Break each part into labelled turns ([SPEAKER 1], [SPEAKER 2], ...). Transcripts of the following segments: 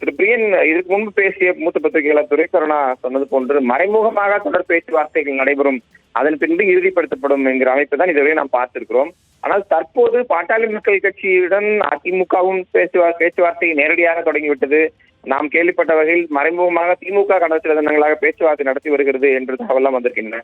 [SPEAKER 1] திரு பிரியன் இதுக்கு முன்பு பேசிய மூத்த பத்திரிகையாளர் துரைக்கருணா சொன்னது போன்று மறைமுகமாக தொடர் பேச்சுவார்த்தைகள் நடைபெறும். அதன் பின்பு இறுதிப்படுத்தப்படும் என்கிற அமைப்பு தான் இதுவரை நாம் பார்த்திருக்கிறோம். ஆனால் தற்போது பாட்டாளி மக்கள் கட்சியுடன் அதிமுகவும் பேச்சுவா பேச்சுவார்த்தை நேரடியாக தொடங்கிவிட்டது. நாம் கேள்விப்பட்ட வகையில் மறைமுகமாக திமுக கடந்த சில தினங்களாக பேச்சுவார்த்தை நடத்தி வருகிறது என்று தகவலாம் வந்திருக்கின்றன.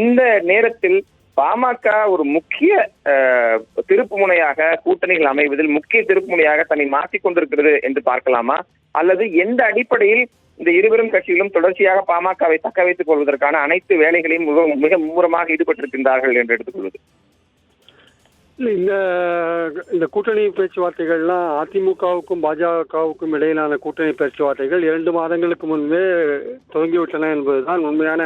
[SPEAKER 1] இந்த நேரத்தில் பாமக ஒரு முக்கிய அஹ், திருப்பு முனையாக கூட்டணிகள் அமைவதில் முக்கிய திருப்பு முனையாக தன்னை மாற்றிக் கொண்டிருக்கிறது என்று பார்க்கலாமா? அல்லது எந்த அடிப்படையில் இந்த இருவரும் கட்சிகளும் தொடர்ச்சியாக பாமகவை தக்க வைத்துக் கொள்வதற்கான அனைத்து வேலைகளையும் மிக மிக மும்முரமாக ஈடுபட்டிருக்கின்றார்கள் என்று எடுத்துக்கொள்வது?
[SPEAKER 2] இந்த இந்த கூட்டணி பேச்சுவார்த்தைகள்லாம் அதிமுகவுக்கும் பாஜகவுக்கும் இடையிலான கூட்டணி பேச்சுவார்த்தைகள் இரண்டு மாதங்களுக்கு முன்பே துவங்கிவிட்டன என்பதுதான் உண்மையான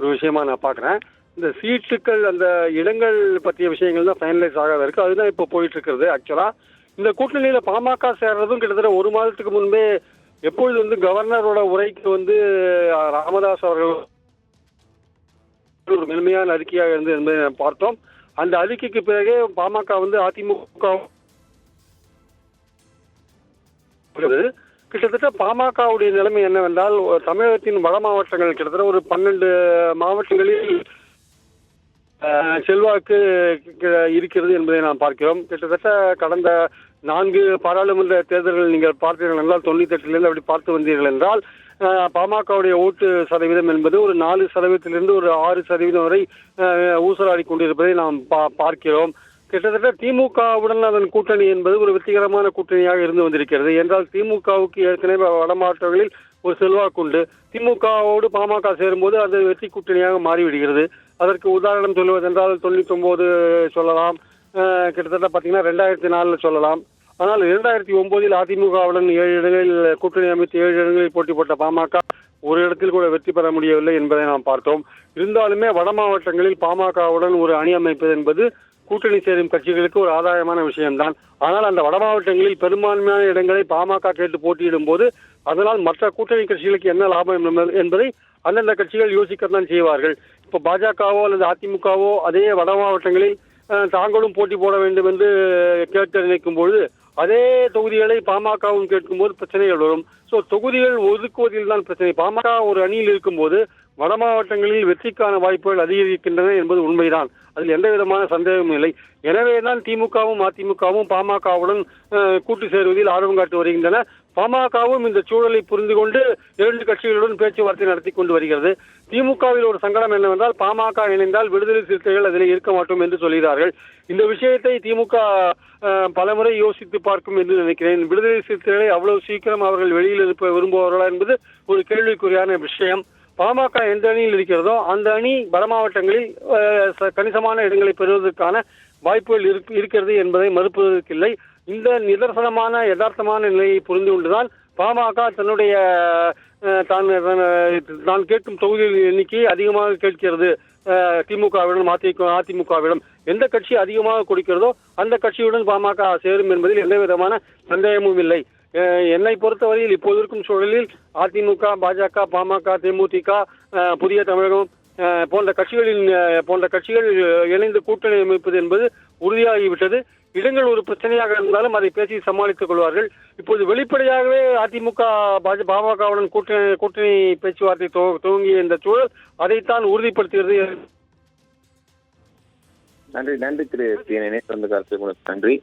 [SPEAKER 2] ஒரு விஷயமா நான் பார்க்குறேன். இந்த சீட்டுக்கள் அந்த இடங்கள் பற்றிய விஷயங்கள் தான் ஃபைனலைஸ் ஆகாத இருக்கு. அதுதான் இப்போ போயிட்டு இருக்கிறது ஆக்சுவலாக இந்த கூட்டணியில் பாமக சேர்றதும் கிட்டத்தட்ட ஒரு மாதத்துக்கு முன்பே எப்பொழுது வந்து கவர்னரோட உரைக்கு வந்து ராமதாஸ் அவர்கள் ஒரு மென்மையான அறிக்கையாக இருந்து என்பதை பார்த்தோம். அந்த அறிக்கைக்கு பிறகே பாமக வந்து அதிமுக கிட்டத்தட்ட பாமகவுடைய நிலைமை என்னவென்றால் தமிழகத்தின் வட மாவட்டங்கள் கிட்டத்தட்ட ஒரு பன்னெண்டு மாவட்டங்களில் செல்வாக்கு இருக்கிறது என்பதை நாம் பார்க்கிறோம். கிட்டத்தட்ட கடந்த நான்கு பாராளுமன்ற தேர்தல்கள் நீங்கள் பார்த்தீர்கள் என்றால் தொண்ணூத்தி எட்டிலிருந்து அப்படி பார்த்து வந்தீர்கள் என்றால் பாமகவுடைய ஓட்டு சதவீதம் என்பது ஒரு நாலு சதவீதத்திலிருந்து ஒரு ஆறு சதவீதம் வரை ஊசலாடி கொண்டிருப்பதை நாம் பா- பார்க்கிறோம். கிட்டத்தட்ட திமுகவுடன் அதன் கூட்டணி என்பது ஒரு வெற்றிகரமான கூட்டணியாக இருந்து வந்திருக்கிறது. என்றால் திமுகவுக்கு ஏற்கனவே வட மாவட்டங்களில் ஒரு செல்வாக்குண்டு திமுகவோடு பாமக சேரும்போது அது வெற்றி கூட்டணியாக மாறிவிடுகிறது. அதற்கு உதாரணம் சொல்லுவதென்றால் தொண்ணூற்றி ஒன்பது சொல்லலாம் கிட்டத்தட்ட பார்த்தீங்கன்னா ரெண்டாயிரத்தி நாலில் சொல்லலாம். ஆனால் இரண்டாயிரத்தி ஒன்பதில் அதிமுகவுடன் ஏழு இடங்களில் கூட்டணி அமைத்து ஏழு இடங்களில் போட்டி போட்ட பாமக ஒரு இடத்தில் கூட வெற்றி பெற முடியவில்லை என்பதை நாம் பார்த்தோம். இருந்தாலுமே வட மாவட்டங்களில் பாமகவுடன் ஒரு அணி அமைப்பது என்பது கூட்டணி சேரும் கட்சிகளுக்கு ஒரு ஆதாயமான விஷயம்தான். ஆனால் அந்த வட மாவட்டங்களில் பெரும்பான்மையான இடங்களை பாமக கேட்டு போட்டியிடும் போது அதனால் மற்ற கூட்டணி கட்சிகளுக்கு என்ன லாபம் என்பதை அந்தந்த கட்சிகள் யோசிக்கத்தான் செய்வார்கள். இப்போ பாஜகவோ அல்லது அதிமுகவோ அதே வட மாவட்டங்களில் தாங்களும் போட்டி போட வேண்டும் என்று கேட்க நினைக்கும் பொழுது அதே தொகுதிகளை பாமகவும் கேட்கும்போது பிரச்சனைகள் வரும். ஸோ தொகுதிகள் ஒதுக்குவதில் தான் பிரச்சனை. பாமக ஒரு அணியில் இருக்கும்போது வட மாவட்டங்களில் வெற்றிக்கான வாய்ப்புகள் அதிகரிக்கின்றன என்பது உண்மைதான். அதில் எந்த விதமான சந்தேகமும் இல்லை. எனவே தான் திமுகவும் அதிமுகவும் பாமகவுடன் கூட்டு சேருவதில் ஆர்வம் காட்டி வருகின்றன. பாமகவும் இந்த சூழலை புரிந்து கொண்டு இரண்டு கட்சிகளுடன் பேச்சுவார்த்தை நடத்தி கொண்டு வருகிறது. திமுகவில் ஒரு சங்கடம் என்னவென்றால் பாமக இணைந்தால் விடுதலை சிறுத்தைகள் அதில் இருக்க மாட்டோம் என்று சொல்கிறார்கள். இந்த விஷயத்தை திமுக பலமுறை யோசித்து பார்க்கும் என்று நினைக்கிறேன். விடுதலை சிறுத்தைகளை அவ்வளவு சீக்கிரம் அவர்கள் வெளியில் இருப்ப விரும்புவார்களா என்பது ஒரு கேள்விக்குறியான விஷயம். பாமக எந்த அணியில் இருக்கிறதோ அந்த அணி வட மாவட்டங்களில் ச- கணிசமான இடங்களை பெறுவதற்கான வாய்ப்புகள் இருக்- இருக்கிறது என்பதை மறுப்பதற்கில்லை. இந்த நிதர்சனமான யதார்த்தமான நிலையை புரிந்து கொண்டுதான் பாமக தன்னுடைய தான் தான் கேட்கும் தொகுதிகளின் எண்ணிக்கையை அதிகமாக கேட்கிறது. திமுகவிடம் அதிமுக அதிமுகவிடம் எந்த கட்சி அதிகமாக கொடுக்கிறதோ அந்த கட்சியுடன் பாமக சேரும் என்பதில் எந்த விதமான சந்தேகமும் இல்லை. என்னை பொறுத்தவரையில் இப்போது இருக்கும் சூழலில் அதிமுக பாஜக பாமக தேமுதிக புதிய தமிழகம் போன்ற கட்சிகளின் போன்ற கட்சிகள் இணைந்து கூட்டணி அமைப்பது என்பது உறுதியாகிவிட்டது. இடங்கள் ஒரு பிரச்சனையாக இருந்தாலும் அதை பேசி சமாளித்துக் கொள்வார்கள். இப்போது வெளிப்படையாகவே அதிமுக பாஜ பாமகவுடன் கூட்டணி கூட்டணி பேச்சுவார்த்தை துவ- துவங்கிய இந்த சூழல் அதைத்தான் உறுதிப்படுத்துகிறது.
[SPEAKER 1] நன்றி நன்றி திரு நன்றி.